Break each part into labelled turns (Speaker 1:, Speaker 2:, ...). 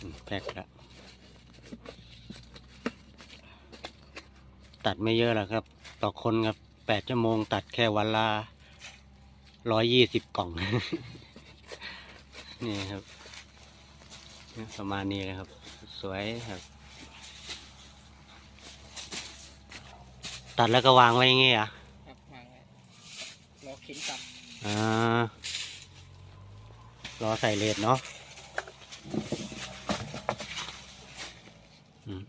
Speaker 1: อืมแพ็คละตัดไม่เยอะหรอกครับ ต่อคนครับแปดชั่วโมงตัดแค่วันละร้อยยี่สิบกล่อง นี่ครับเนี่ยประมาณนี้เลยครับ สวยครับ ตัดแล้วก็วางไว้อย่างงี้เหรอะ
Speaker 2: ครับวางไว้รอเข็นกลับ
Speaker 1: อ่ารอใส่เลดเนาะอืม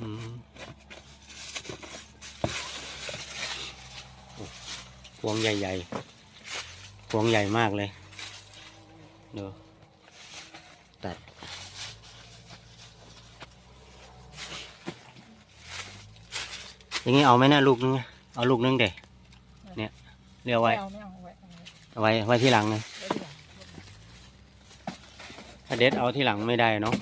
Speaker 1: อืมแล้วก็ตั วงใหญ่ๆพวงใหญ่มากเลยดูตัด อย่างนี้เอาไหมนะลูกนึงเอาลูกนึงเด็เนี่ยเรียวไว้
Speaker 2: เอาไม่เอาไว้ไว้
Speaker 1: ที่หลังเลยถ้าเด็ดเอาที่หลังไม่ได้เนาะ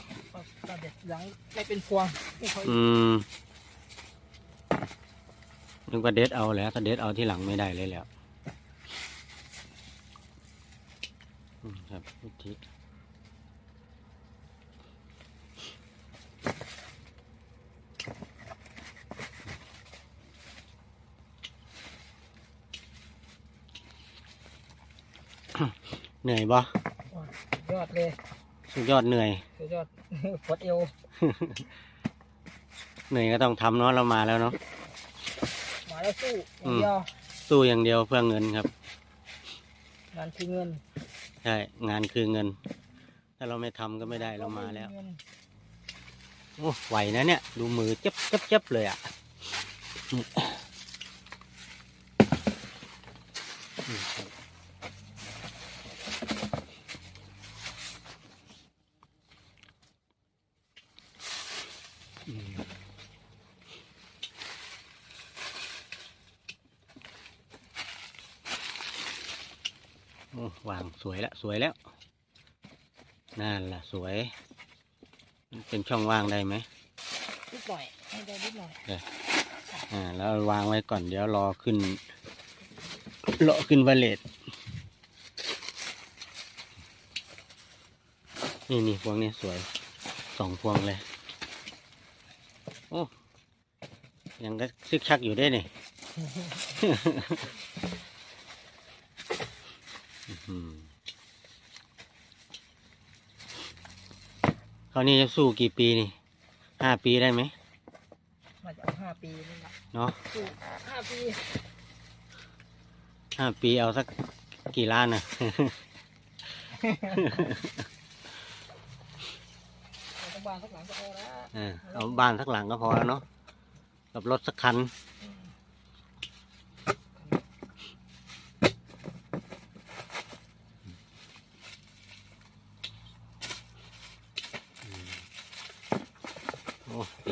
Speaker 2: เด็ดหลังไม่เป็นพวงไม่ค่อย
Speaker 1: อืมนึกว่าเด็ดเอาแล้วถ้าเด็ดเอาที่หลังไม่ได้เลยแล้วอื มครับวิธีเหนื่อยบ่
Speaker 2: ยอดเลย
Speaker 1: สุดยอดเหนื่อย
Speaker 2: สุดยอดปวดเอว
Speaker 1: เหนื่อยก็ต้องทำเนาะเรามาแล้วเนาะ
Speaker 2: มาแล้วสู้อ
Speaker 1: อื
Speaker 2: ย่าง
Speaker 1: ม
Speaker 2: เดียว
Speaker 1: สู้อย่างเดียวเพื่อเงินครับ
Speaker 2: งานคือเงิน
Speaker 1: ใช่ งานคือเงิน ถ้าเราไม่ทำก็ไม่ได้เรามาแล้ว
Speaker 2: เงิน
Speaker 1: โอ้ไหวนะเนี่ย ดูมือเจ็บเจ็บเจ็บเลยอะอืมอืมครับอืมโอ้ วางสวยแล้วสวยแล้ว นั่นล่ะสวยมันเป็นช่องว่างได้ไหม
Speaker 2: นิดหน่อยให้ได้นิดหน่อย
Speaker 1: อ่าแล้ววางไว้ก่อนเดี๋ยวรอขึ้นรอขึ้นวาเลตนี่นี่พวงนี้สวยสองพวงเลย โอ้ยังก็ซึกชักอยู่ได้เนี่ย อื้อหือ คราวนี้จะสู้กี่ปีนี่ห้าปีได้ไหม
Speaker 2: มาจะเอาห้าปีนี่แหละ
Speaker 1: เนาะ
Speaker 2: สู้ห้าปี
Speaker 1: ห้าปีเอาสักกี่ล้านน่ะ
Speaker 2: เอาตะบานสักหลังก็พอแล้ว
Speaker 1: เออเอาบ้านสักหลังก็พอแล้วเนาะกับรถสักคันโอ้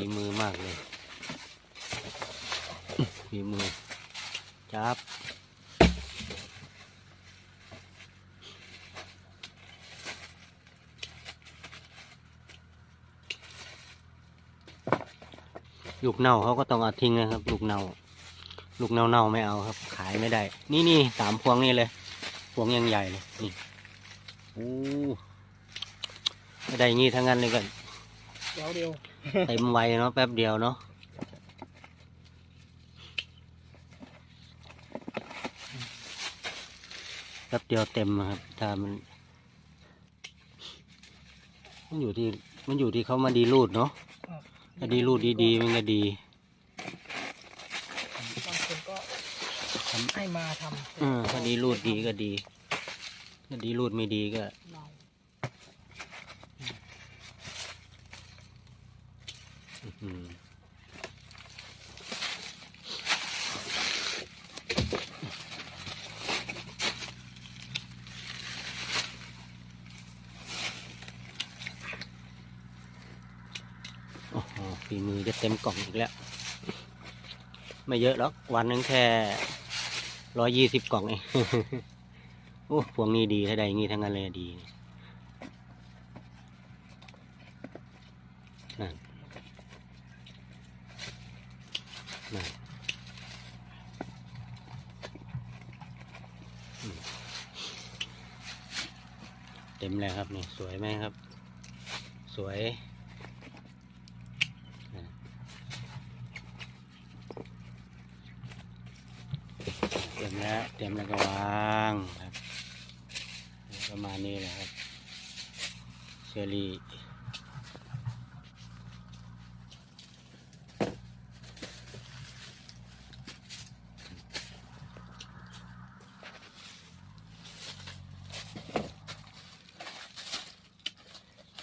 Speaker 1: ฝีมือมากเลยฝีมือจับลูกเน่าเขาก็ต้องเอาทิ้งนะครับ ลูกเน่า ลูกเน่าเน่าไม่เอาครับ ขายไม่ได้ นี่นี่สามพวงนี่เลย พวงยังใหญ่เลยนี่โอ้ไม่ได้งี้ทั้งนั้นเลยกัน
Speaker 2: เดี๋ยวเดียว
Speaker 1: เต็มไวเนาะแป๊บเดียวเนาะแป๊บเดียวเต็มอะครับถ้ามัน มันอยู่ที่มันอยู่ที่เขามาดีรูดเนาะถ้าดีรูดดีๆมันก็ดี
Speaker 2: บางคนก็ให้มาทำ
Speaker 1: เออถ้าดีรูดดีก็ดีถ้าดีรูดไม่ดีก็
Speaker 2: โอ้
Speaker 1: โหฝีมือจะเต็มกล่องอีกแล้ว ไม่เยอะหรอก วันนึงแค่ร้อยยี่สิบกล่องเอง โอ้ พวงนี้ดีถ้าใด้งี้ทั้งนั้นเลยดีนั่น นั่นอืมเต็มเลยครับนี่สวยไหมครับ สวยนะเต็มแล้วเต็มแล้วก็วางครับ ประมาณนี้แหละครับเชอรี่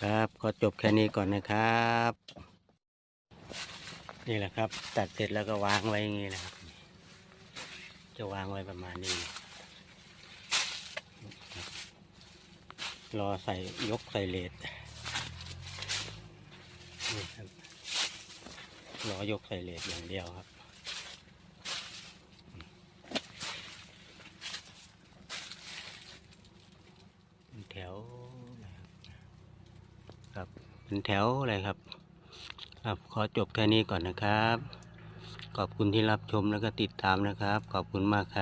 Speaker 1: ครับก็จบแค่นี้ก่อนนะครับ นี่แหละครับ ตัดเสร็จแล้วก็วางไว้อย่างนี้นะครับ จะวางไว้ประมาณนี้ รอใส่ยกใส่เลดนี่ครับรอยกใส่เลดอย่างเดียวครับเป็นแถว ครับ เป็นแถวเลยครับ ครับขอจบแค่นี้ก่อนนะครับ ขอบคุณที่รับชมแล้วก็ติดตามนะครับ ขอบคุณมากครับ